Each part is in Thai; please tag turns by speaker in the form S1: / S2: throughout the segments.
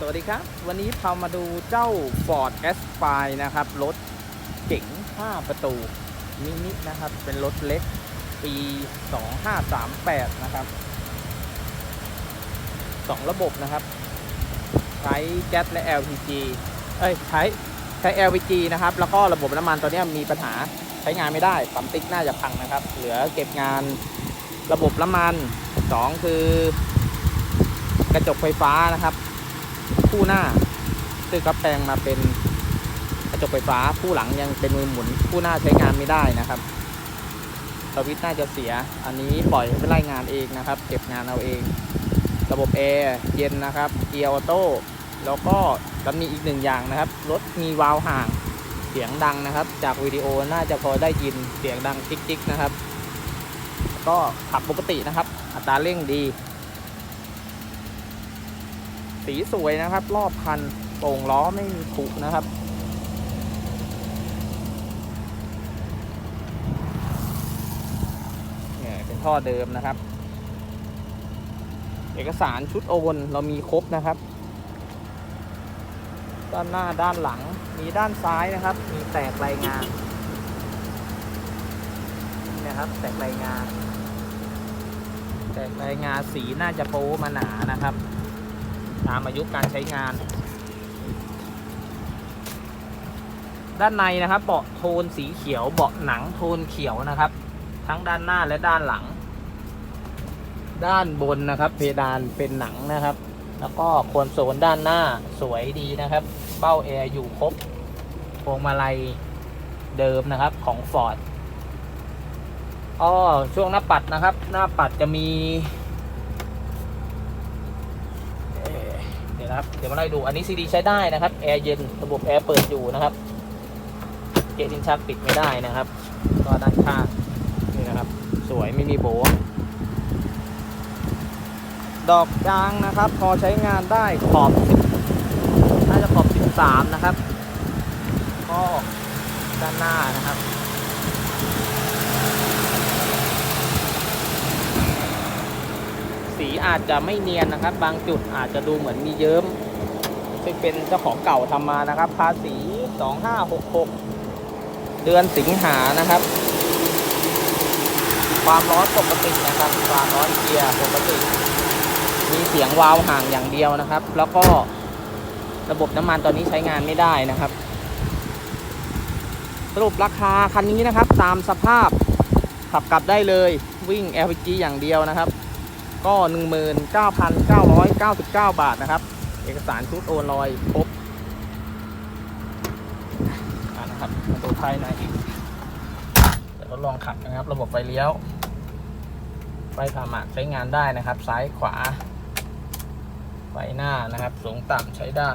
S1: สวัสดีครับ วันนี้พามาดูเจ้า Ford s p i นะครับ รถเก๋ง 5 ประตู มินินะครับ เป็นรถเล็ก ปี 2538 นะครับ 2 ระบบนะครับ ใช้แก๊สและ LPG เอ้ย ใช้ใช้ LPG นะครับ แล้วก็ระบบน้ำมันตัวนี้มีปัญหาใช้งานไม่ได้ ปั๊มติ๊กน่าจะพังนะครับ เหลือเก็บงานระบบน้ำมัน 2 คือกระจกไฟฟ้านะครับ คู่หน้าซึ่งก็แปลงมาเป็นกระจกไฟฟ้าคู่หลังยังเป็นมือหมุนคู่หน้าใช้งานไม่ได้นะครับสวิตช์น่าจะเสีย อันนี้ปล่อยให้ไปไล่งานเองนะครับ เก็บงานเอาเอง ระบบแอร์เย็นนะครับ เกียร์ออโต้ แล้วก็จะมีอีกหนึ่งอย่างนะครับ รถมีวาล์วห่าง เสียงดังนะครับ จากวิดีโอน่าจะพอได้ยินเสียงดังจิ๊กๆนะครับ ก็ขับปกตินะครับ อัตราเร่งดี สีสวยนะครับ รอบคันโป่งล้อไม่มีผุนะครับเนี่ยเป็นท่อเดิมนะครับ เอกสารชุดโอนเรามีครบนะครับ ด้านหน้าด้านหลังมีด้านซ้ายนะครับ มีแตกรายงานนี่นะครับแตกรายงาน แตกรายงานสีน่าจะโป๊มาหนานะครับ ตามอายุการใช้งาน ด้านในนะครับ เบาะโทนสีเขียว เบาะหนังโทนเขียวนะครับ ทั้งด้านหน้าและด้านหลัง ด้านบนนะครับ เพดานเป็นหนังนะครับ แล้วก็คอนโซลด้านหน้าสวยดีนะครับ เป้าแอร์อยู่ครบพวงมาลัยเดิมนะครับของฟอร์ดอ้อช่วงหน้าปัดนะครับ หน้าปัดจะมี เอ่ เดี๋ยวนะครับ เดี๋ยวมาไล่ดูอันนี้ซีดีใช้ได้นะครับแอร์เย็นระบบแอร์เปิดอยู่นะครับ เกจินชักปิดไม่ได้นะครับ ก็ด้านข้างนี่นะครับ สวยไม่มีโบว์ดอกยางนะครับ พอใช้งานได้ขอบน่าจะขอบ 13 นะครับก็ด้านหน้านะครับ สี อาจจะไม่เนียนนะครับ บางจุดอาจจะดูเหมือนมีเยิ้มซึ่งเป็นเจ้าของเก่าทำมานะครับ ภาษี 2566 เดือนสิงหานะครับ ความร้อนปกตินะครับ ความร้อนเกียร์ปกติ มีเสียงวาล์วห่างอย่างเดียวนะครับ แล้วก็ระบบน้ำมันตอนนี้ใช้งานไม่ได้นะครับ สรุปราคาคันนี้นะครับ ตามสภาพขับกลับได้เลยวิ่ง LPG อย่างเดียวนะครับ ก็ 19,999 บาทนะครับ เอกสารชุดโอนลอยครบนะครับมาดูภายในเดี๋ยวทดลองขับนะครับ ระบบไฟเลี้ยวไฟผ่าหมากใช้งานได้นะครับ ซ้ายขวา ไฟหน้านะครับ สูงต่ำใช้ได้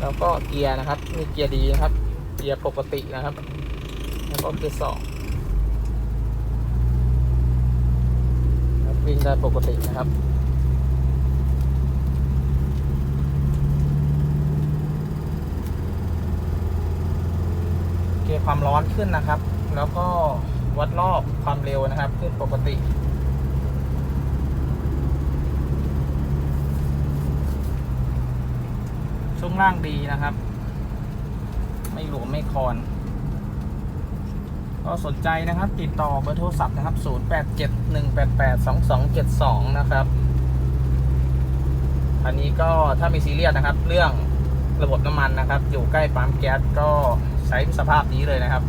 S1: แล้วก็เกียร์นะครับ มีเกียร์ดีนะครับ เกียร์ปกตินะครับ แล้วก็เกียร์สอง วิ่งได้ปกตินะครับเกียร์ความร้อนขึ้นนะครับ แล้วก็วัดรอบความเร็วนะครับ ขึ้นปกติช่วงล่างดีนะครับ ไม่หลวมไม่คอน ก็สนใจนะครับ ติดต่อเบอร์โทรศัพท์นะครับ 0871882272 นะครับอันนี้ก็ถ้ามีซีเรียสนะครับ เรื่องระบบน้ำมันนะครับ อยู่ใกล้ปั๊มแก๊สก็ใช้สภาพนี้เลยนะครับ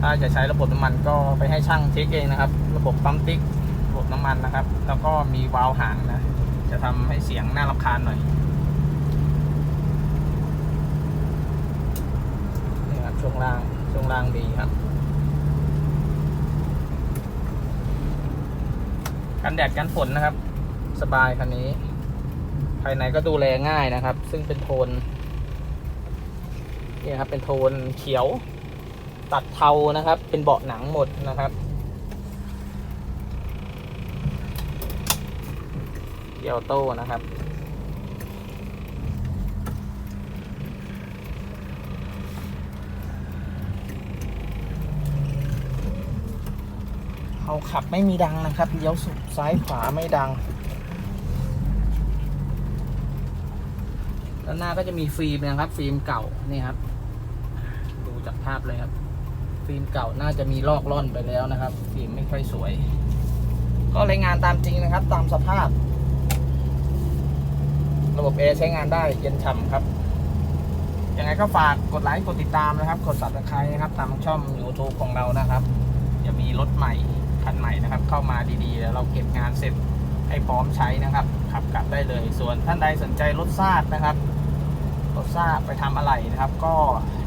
S1: ถ้าจะใช้ระบบน้ำมันก็ไปให้ช่างเช็คเองนะครับ ระบบปั๊มติ๊กระบบน้ำมันนะครับ แล้วก็มีวาล์วห่างนะ จะทำให้เสียงน่ารำคาญหน่อยนี่ครับช่วงล่าง ช่วงล่างดีครับกันแดดกันฝนนะครับ สบายคันนี้ ภายในก็ดูแลง่ายนะครับ ซึ่งเป็นโทนนี่ครับเป็นโทนเขียว ตัดเทานะครับ เป็นเบาะหนังหมดนะครับเกียวโต้นะครับ เอาขับไม่มีดังนะครับเลี้ยวสุดซ้ายขวาไม่ดังแล้วหน้าก็จะมีฟิล์มนะครับ ฟิล์มเก่านี่ครับ ดูจากภาพเลยครับ ฟิล์มเก่าน่าจะมีลอกล่อนไปแล้วนะครับ ฟิล์มไม่ค่อยสวย ก็รายงานตามจริงนะครับ ตามสภาพ ระบบแอร์ใช้งานได้เย็นฉ่ำครับยังไงก็ฝากกดไลค์กดติดตามนะครับ กดซับสไคร์นะครับ ตามช่อง YouTube ของเรานะครับ จะมีรถใหม่ คันใหม่นะครับ เข้ามาดีๆ แล้วเราเก็บงานเสร็จให้พร้อมใช้นะครับ ขับกลับได้เลย ส่วนท่านใดสนใจรถซาดนะครับ รถซาดไปทำอะไรนะครับ ก็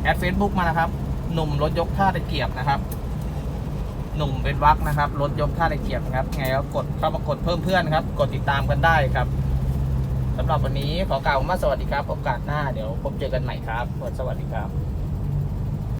S1: แอดเฟซบุ๊กมานะครับ หนุ่มรถยกท่าตะเกียบนะครับ หนุ่มเป็นวักนะครับ รถยกท่าตะเกียบนะครับไงก็กดเข้ามากดเพิ่มเพื่อนครับ กดติดตามกันได้ครับสำหรับวันนี้ขอกล่าวว่าสวัสดีครับ โอกาสหน้าเดี๋ยวพบเจอกันใหม่ครับ สวัสดีครับ